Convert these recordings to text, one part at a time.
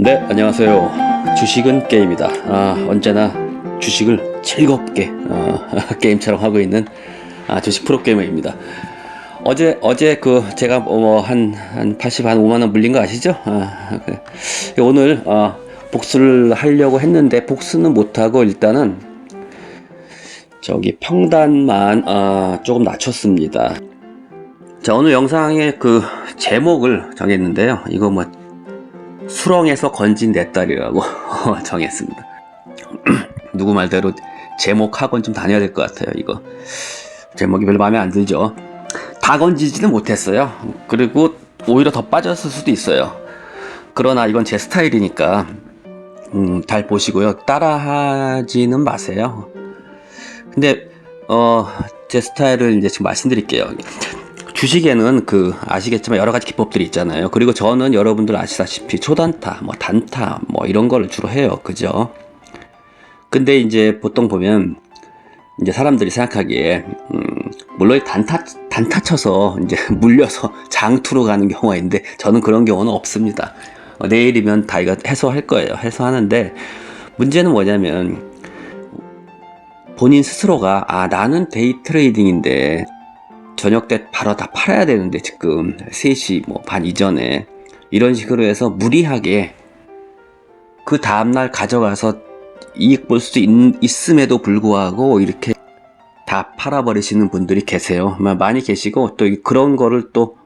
네, 안녕하세요. 주식은 게임이다. 아, 언제나 주식을 즐겁게 어, 게임처럼 하고 있는 아, 주식 프로게이머입니다. 어제 어제 그 제가 뭐한한 80, 한 5만 원 물린 거 아시죠? 아, 그래. 오늘 어, 복수를 하려고 했는데 복수는 못 하고 일단은 저기 평단만 어, 조금 낮췄습니다. 자, 오늘 영상의 그 제목을 정했는데요. 이거 뭐 수렁에서 건진 내 딸이라고 정했습니다. 누구 말대로 제목 학원 좀 다녀야 될 것 같아요. 이거 제목이 별로 마음에 안 들죠. 다 건지지는 못했어요. 그리고 오히려 더 빠졌을 수도 있어요. 그러나 이건 제 스타일이니까 음, 잘 보시고요. 따라하지는 마세요. 근데 어, 제 스타일을 이제 지금 말씀드릴게요. 주식에는 그 아시겠지만 여러 가지 기법들이 있잖아요. 그리고 저는 여러분들 아시다시피 초단타, 뭐 단타, 뭐 이런 거를 주로 해요. 그죠? 근데 이제 보통 보면 이제 사람들이 생각하기에 음, 물론 단타 단타 쳐서 이제 물려서 장투로 가는 경우가 있는데 저는 그런 경우는 없습니다. 어, 내일이면 다 이거 해소할 거예요. 해소하는데 문제는 뭐냐면 본인 스스로가 아 나는 데이 트레이딩인데 저녁 때 바로 다 팔아야 되는데 지금 3시 뭐 반 이전에 이런 식으로 해서 무리하게 그 다음날 가져가서 이익 볼 수 있음에도 불구하고 이렇게 다 팔아버리시는 분들이 계세요. 많이 계시고 또 그런 거를 또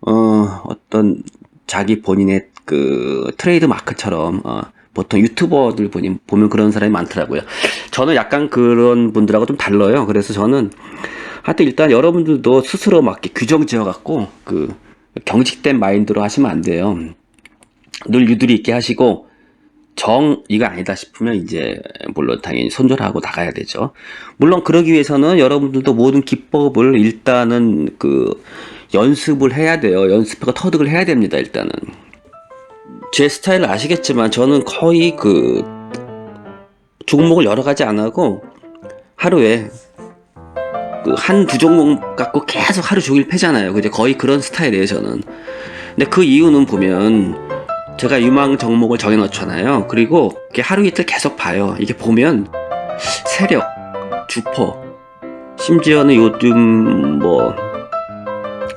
어, 어떤 자기 본인의 그 트레이드 마크처럼 어, 보통 유튜버들 보니, 보면 그런 사람이 많더라고요. 저는 약간 그런 분들하고 좀 달라요. 그래서 저는 하여튼 일단 여러분들도 스스로 맞게 규정 지어갖고 그 경직된 마인드로 하시면 안 돼요. 늘 유두리 있게 하시고 정 이거 아니다 싶으면 이제 물론 당연히 손절하고 나가야 되죠. 물론 그러기 위해서는 여러분들도 모든 기법을 일단은 그 연습을 해야 돼요. 연습하고 터득을 해야 됩니다. 일단은 제 스타일을 아시겠지만 저는 거의 그 종목을 여러 가지 안 하고 하루에 그 한 두 종목 갖고 계속 하루 종일 패잖아요. 그죠? 거의 그런 스타일이에요, 저는. 근데 그 이유는 보면 제가 유망 종목을 정해놓잖아요. 그리고 하루 이틀 계속 봐요. 이게 보면 세력, 주포, 심지어는 요즘 뭐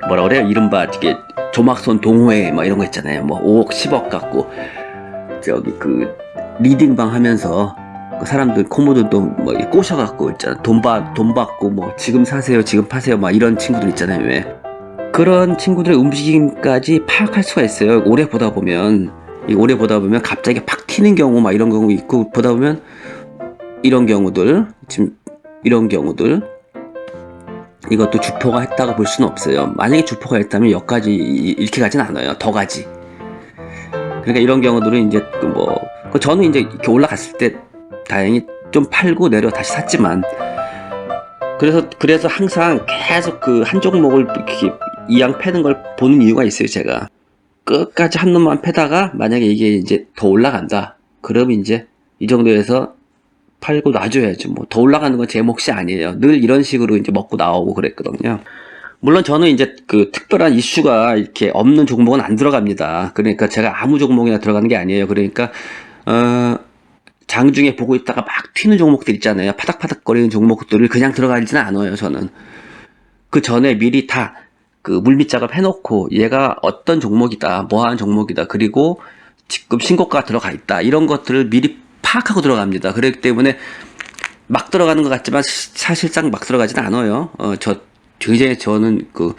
뭐라 그래요? 이른바 이게 조막손 동호회 뭐 이런 거 있잖아요. 뭐 5억, 10억 갖고 저기 그 리딩방 하면서 그 사람들 코모들도 뭐 꼬셔갖고 있잖아. 돈 받, 돈 받고 뭐 지금 사세요, 지금 파세요, 막 이런 친구들 있잖아요. 왜? 그런 친구들의 움직임까지 파악할 수가 있어요. 오래 보다 보면 이 오래 보다 보면 갑자기 팍 튀는 경우 막 이런 경우 있고 보다 보면 이런 경우들 지금 이런 경우들 이것도 주포가 했다고 볼 수는 없어요. 만약에 주포가 했다면 여기까지 이렇게 가진 않아요. 더 가지. 그러니까 이런 경우들은 이제 그뭐 그 저는 이제 이렇게 올라갔을 때 다행히 좀 팔고 내려 다시 샀지만. 그래서 그래서 항상 계속 그 한 종목을 이렇게 이양 패는 걸 보는 이유가 있어요 제가. 끝까지 한 놈만 패다가 만약에 이게 이제 더 올라간다. 그럼 이제 이 정도에서 팔고 놔줘야죠 뭐. 더 올라가는 건 제 몫이 아니에요. 늘 이런 식으로 이제 먹고 나오고 그랬거든요. 물론 저는 이제 그 특별한 이슈가 이렇게 없는 종목은 안 들어갑니다. 그러니까 제가 아무 종목이나 들어가는 게 아니에요. 그러니까 어 장중에 보고 있다가 막 튀는 종목들 있잖아요. 파닥파닥거리는 종목들을 그냥 들어가지는 않아요, 저는. 그 전에 미리 다 그 물밑 작업 해놓고 얘가 어떤 종목이다, 뭐 하는 종목이다, 그리고 지금 신고가 들어가 있다, 이런 것들을 미리 파악하고 들어갑니다. 그렇기 때문에 막 들어가는 것 같지만 사실상 막 들어가지는 않아요. 어, 저, 굉장히 저는 그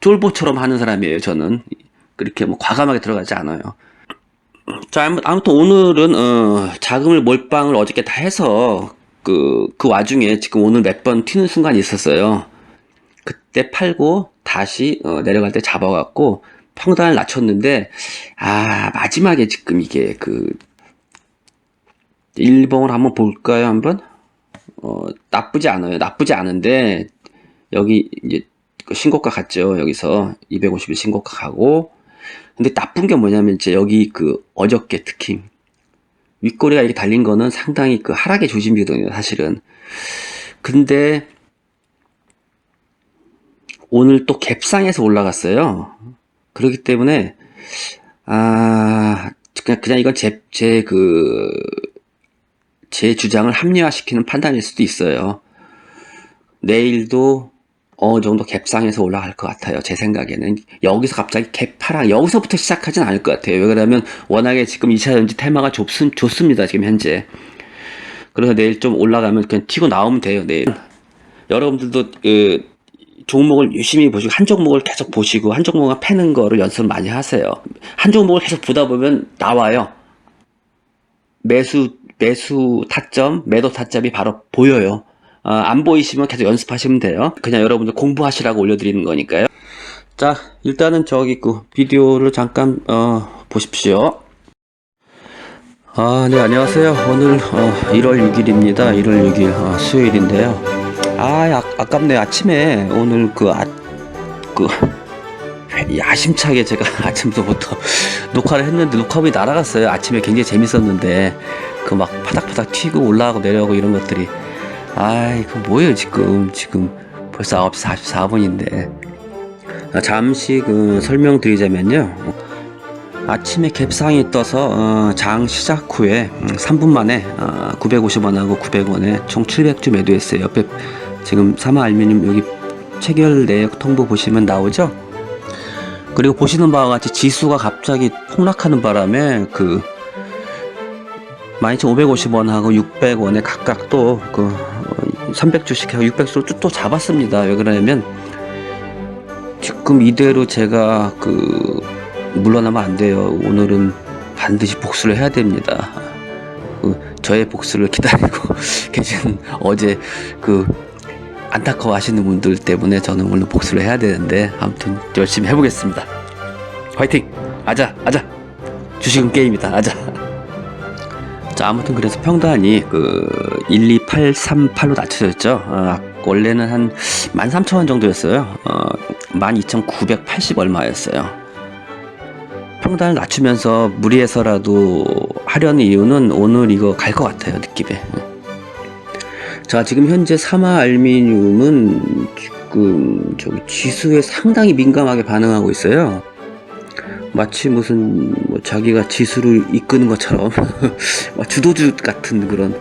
쫄보처럼 하는 사람이에요, 저는. 그렇게 뭐 과감하게 들어가지 않아요. 자, 아무튼 오늘은 어, 자금을 몰빵을 어저께 다 해서 그, 그 와중에 지금 오늘 몇 번 튀는 순간이 있었어요. 그때 팔고 다시 어, 내려갈 때 잡아갖고 평단을 낮췄는데 아 마지막에 지금 이게 그 일봉을 한번 볼까요 한번? 어 나쁘지 않아요. 나쁘지 않은데 여기 이제 그 신고가 갔죠 여기서. 250일 신고가 가고 근데 나쁜 게 뭐냐면 이제 여기 그 어저께 특히 윗꼬리가 이렇게 달린 거는 상당히 그 하락의 조짐이거든요, 사실은. 근데 오늘 또 갭상에서 올라갔어요. 그렇기 때문에 아 그냥, 그냥 이건 제, 제 그, 제 주장을 합리화시키는 판단일 수도 있어요. 내일도 어느 정도 갭상에서 올라갈 것 같아요. 제 생각에는. 여기서 갑자기 갭 하락, 여기서부터 시작하진 않을 것 같아요. 왜 그러냐면 워낙에 지금 2차 전지 테마가 좁, 좋습니다. 지금 현재. 그래서 내일 좀 올라가면 그냥 튀고 나오면 돼요. 내일. 여러분들도 그 종목을 유심히 보시고 한 종목을 계속 보시고 한 종목을 패는 거를 연습을 많이 하세요. 한 종목을 계속 보다 보면 나와요. 매수 매수 타점, 매도 타점이 바로 보여요. 아, 안 보이시면 계속 연습하시면 돼요. 그냥 여러분들 공부하시라고 올려드리는 거니까요. 자, 일단은 저기 그 비디오를 잠깐 어, 보십시오. 아, 네, 안녕하세요. 오늘 어, 1월 6일입니다. 1월 6일 어, 수요일인데요. 아, 아 아깝네. 아침에 오늘 그 아, 그 야심차게 제가 아침부터 녹화를 했는데 녹화물이 날아갔어요. 아침에 굉장히 재밌었는데 그 막 파닥파닥 튀고 올라가고 내려가고 이런 것들이 아이 그 뭐예요 지금 지금 벌써 9시 44분인데 잠시 그 설명드리자면요. 아침에 갭상이 떠서 어, 장 시작 후에 3분 만에 어, 950원하고 900원에 총 700주 매도했어요. 옆에 지금 사마 알미늄 여기 체결 내역 통보 보시면 나오죠. 그리고 보시는 바와 같이 지수가 갑자기 폭락하는 바람에 그 12,550원하고 600원에 각각 또그 300주씩 하고 600주를 또 잡았습니다. 왜 그러냐면 지금 이대로 제가 그 물러나면 안 돼요. 오늘은 반드시 복수를 해야 됩니다. 그 저의 복수를 기다리고 계신 어제 그 안타까워 하시는 분들 때문에 저는 오늘 복수를 해야 되는데 아무튼 열심히 해보겠습니다. 화이팅! 아자, 아자. 주식은 게임이다. 아자. 자, 아무튼 그래서 평단이 그 12838로 낮춰졌죠. 어, 원래는 한 13,000원 정도였어요. 어, 12,980 얼마였어요. 평단을 낮추면서 무리해서라도 하려는 이유는 오늘 이거 갈 것 같아요, 느낌에. 자, 지금 현재 사마 알미늄은 지금 저기 지수에 상당히 민감하게 반응하고 있어요. 마치 무슨 뭐 자기가 지수를 이끄는 것처럼 주도주 같은 그런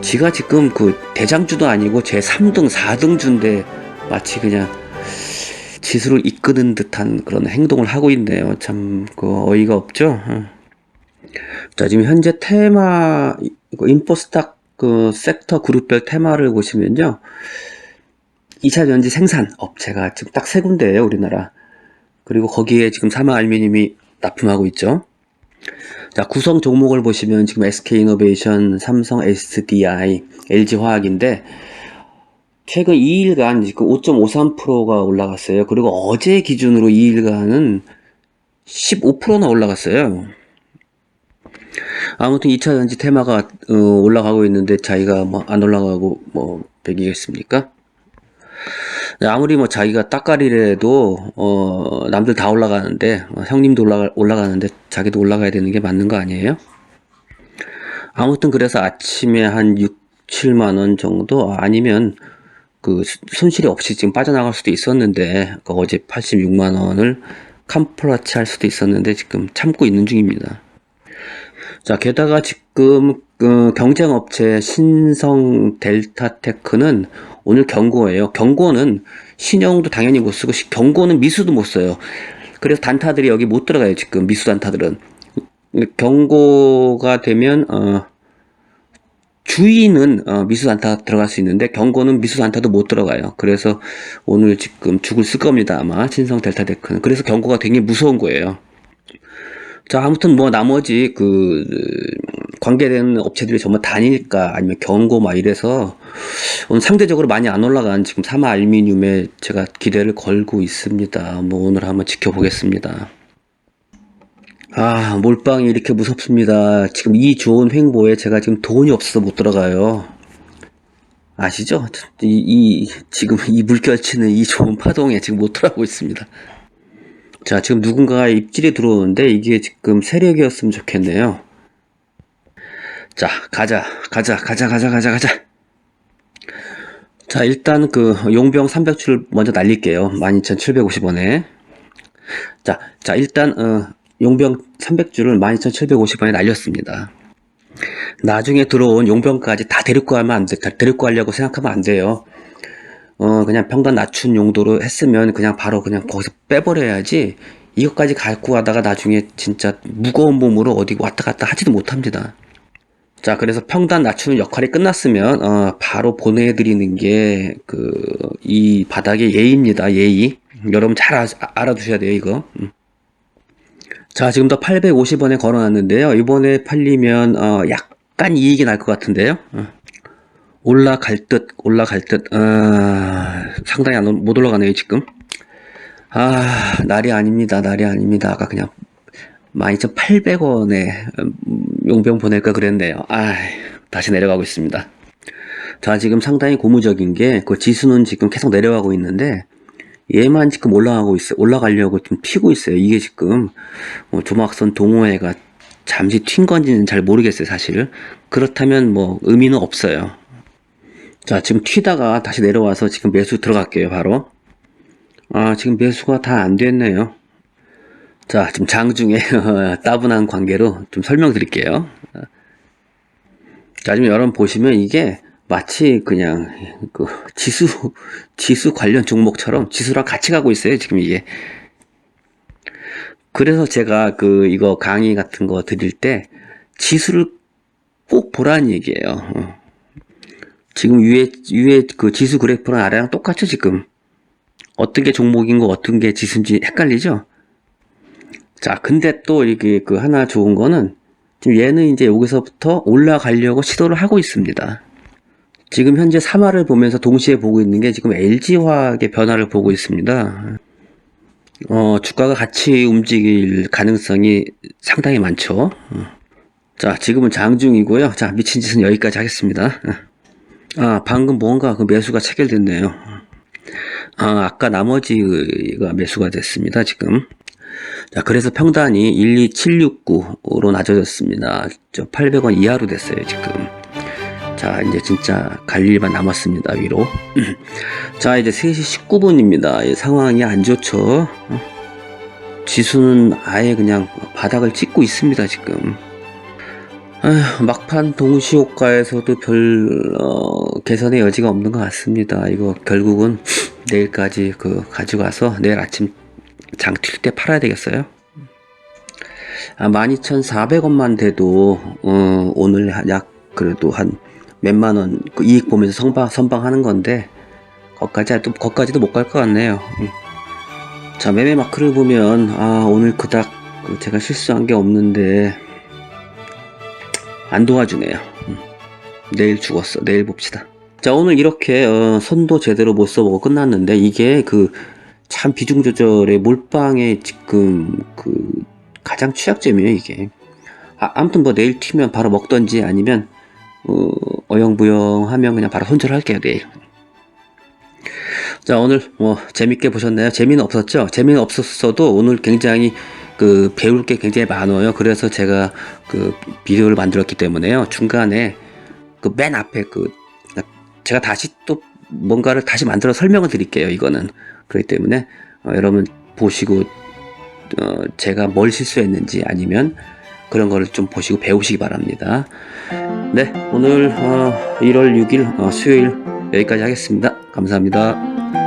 지가 지금 그 대장주도 아니고 제 3등 4등 주인데 마치 그냥 지수를 이끄는 듯한 그런 행동을 하고 있네요. 참 그 어이가 없죠. 자 지금 현재 테마 인포스탁 그 섹터 그룹별 테마를 보시면요. 2차 전지 생산 업체가 지금 딱 세 군데예요, 우리나라. 그리고 거기에 지금 사마 알미늄이 납품하고 있죠. 자, 구성 종목을 보시면 지금 SK이노베이션, 삼성 SDI, LG화학인데 최근 2일간 지금 5.53%가 올라갔어요. 그리고 어제 기준으로 2일간은 15%나 올라갔어요. 아무튼 2차 전지 테마가 어, 올라가고 있는데 자기가 뭐 안 올라가고 뭐 백이겠습니까? 아무리 뭐 자기가 따까리래도 어 남들 다 올라가는데 어, 형님도 올라가 올라가는데 자기도 올라가야 되는 게 맞는 거 아니에요? 아무튼 그래서 아침에 한 6, 7만 원 정도 아니면 그 손실이 없이 지금 빠져나갈 수도 있었는데 그 어제 86만 원을 캄플라치 할 수도 있었는데 지금 참고 있는 중입니다. 자 게다가 지금 그 경쟁업체 신성 델타테크는 오늘 경고예요. 경고는 신용도 당연히 못 쓰고 경고는 미수도 못 써요. 그래서 단타들이 여기 못 들어가요. 지금 미수 단타들은 경고가 되면 어, 주의는 어, 미수 단타 들어갈 수 있는데 경고는 미수 단타도 못 들어가요. 그래서 오늘 지금 죽을 쓸 겁니다. 아마 신성 델타테크는 그래서 경고가 되게 무서운 거예요. 자, 아무튼 뭐 나머지 그 관계되는 업체들이 정말 다닐까 아니면 경고 막 이래서 오늘 상대적으로 많이 안 올라간 지금 사마 알미늄에 제가 기대를 걸고 있습니다. 뭐 오늘 한번 지켜보겠습니다. 아, 몰빵이 이렇게 무섭습니다. 지금 이 좋은 횡보에 제가 지금 돈이 없어서 못 들어가요. 아시죠? 이, 이 지금 이 물결치는 이 좋은 파동에 지금 못 들어가고 있습니다. 자, 지금 누군가가 입질이 들어오는데 이게 지금 세력이었으면 좋겠네요. 자, 가자, 가자, 가자, 가자, 가자, 가자. 자, 일단 그 용병 300줄 먼저 날릴게요. 12,750원에. 자, 자, 일단 어 용병 300주를 12,750원에 날렸습니다. 나중에 들어온 용병까지 다 데리고 가면 안 돼. 다 데리고 가려고 생각하면 안 돼요. 어, 그냥 평단 낮춘 용도로 했으면 그냥 바로 그냥 거기서 빼버려야지. 이것까지 갖고 가다가 나중에 진짜 무거운 몸으로 어디 왔다 갔다 하지도 못합니다. 자, 그래서 평단 낮추는 역할이 끝났으면, 어, 바로 보내드리는 게, 그, 이 바닥의 예의입니다, 예의. 여러분 잘 아, 알아두셔야 돼요, 이거. 음. 자, 지금 더 850원에 걸어놨는데요. 이번에 팔리면, 어, 약간 이익이 날 것 같은데요. 어. 올라갈 듯, 올라갈 듯, 아, 상당히 안, 올- 못 올라가네요, 지금. 아, 날이 아닙니다, 날이 아닙니다. 아까 그냥 12,800원에 용병 보낼까 그랬네요. 아, 다시 내려가고 있습니다. 자, 지금 상당히 고무적인 게, 그 지수는 지금 계속 내려가고 있는데, 얘만 지금 올라가고 있어요. 올라가려고 좀 튀고 있어요. 이게 지금, 뭐 조막선 동호회가 잠시 튄 건지는 잘 모르겠어요, 사실. 그렇다면 뭐, 의미는 없어요. 자, 지금 튀다가 다시 내려와서 지금 매수 들어갈게요, 바로. 아, 지금 매수가 다 안 됐네요. 자, 지금 장중에 따분한 관계로 좀 설명드릴게요. 자, 지금 여러분 보시면 이게 마치 그냥 그 지수 지수 관련 종목처럼 지수랑 같이 가고 있어요. 지금 이게. 그래서 제가 그 이거 강의 같은 거 드릴 때 지수를 꼭 보라는 얘기예요. 어. 지금 위에 위에 그 지수 그래프랑 아래랑 똑같죠, 지금. 어떤 게 종목인 거 어떤 게 지수인지 헷갈리죠? 자, 근데 또 이게 그 하나 좋은 거는 지금 얘는 이제 여기서부터 올라가려고 시도를 하고 있습니다. 지금 현재 3화를 보면서 동시에 보고 있는 게 지금 LG화학의 변화를 보고 있습니다. 어, 주가가 같이 움직일 가능성이 상당히 많죠. 어. 자, 지금은 장중이고요. 자, 미친 짓은 여기까지 하겠습니다. 아, 방금 뭔가 그 매수가 체결됐네요. 아, 아까 나머지가 매수가 됐습니다, 지금. 자, 그래서 평단이 12769로 낮아졌습니다. 저 800원 이하로 됐어요, 지금. 자, 이제 진짜 갈 일만 남았습니다, 위로. 자, 이제 3시 19분입니다. 상황이 안 좋죠. 어? 지수는 아예 그냥 바닥을 찍고 있습니다, 지금. 아휴, 막판 동시호가에서도 별, 어, 개선의 여지가 없는 것 같습니다. 이거 결국은 내일까지 그 가져가서 내일 아침 장 튈 때 팔아야 되겠어요. 아, 12,400원만 돼도, 어, 오늘 한 약, 그래도 한 몇만 원, 그 이익 보면서 선방, 선방하는 건데, 거기까지, 또, 거기까지도 못 갈 것 같네요. 음. 자, 매매 마크를 보면, 아, 오늘 그닥, 그 제가 실수한 게 없는데, 안 도와주네요. 음. 내일 죽었어. 내일 봅시다. 자, 오늘 이렇게, 어, 선도 제대로 못 써보고 끝났는데, 이게 그, 참 비중 조절의 몰빵의 지금 그 가장 취약점이에요 이게 아, 아무튼 뭐 내일 튀면 바로 먹던지 아니면 어, 어영부영하면 그냥 바로 손절할게요 내일 자 오늘 뭐 재밌게 보셨나요 재미는 없었죠 재미는 없었어도 오늘 굉장히 그 배울 게 굉장히 많아요 그래서 제가 그 비디오를 만들었기 때문에요 중간에 그 맨 앞에 그 제가 다시 또 뭔가를 다시 만들어 설명을 드릴게요 이거는 그렇기 때문에 어, 여러분 보시고 어, 제가 뭘 실수했는지 아니면 그런 거를 좀 보시고 배우시기 바랍니다. 네, 오늘 어, 1월 6일 어, 수요일 여기까지 하겠습니다. 감사합니다.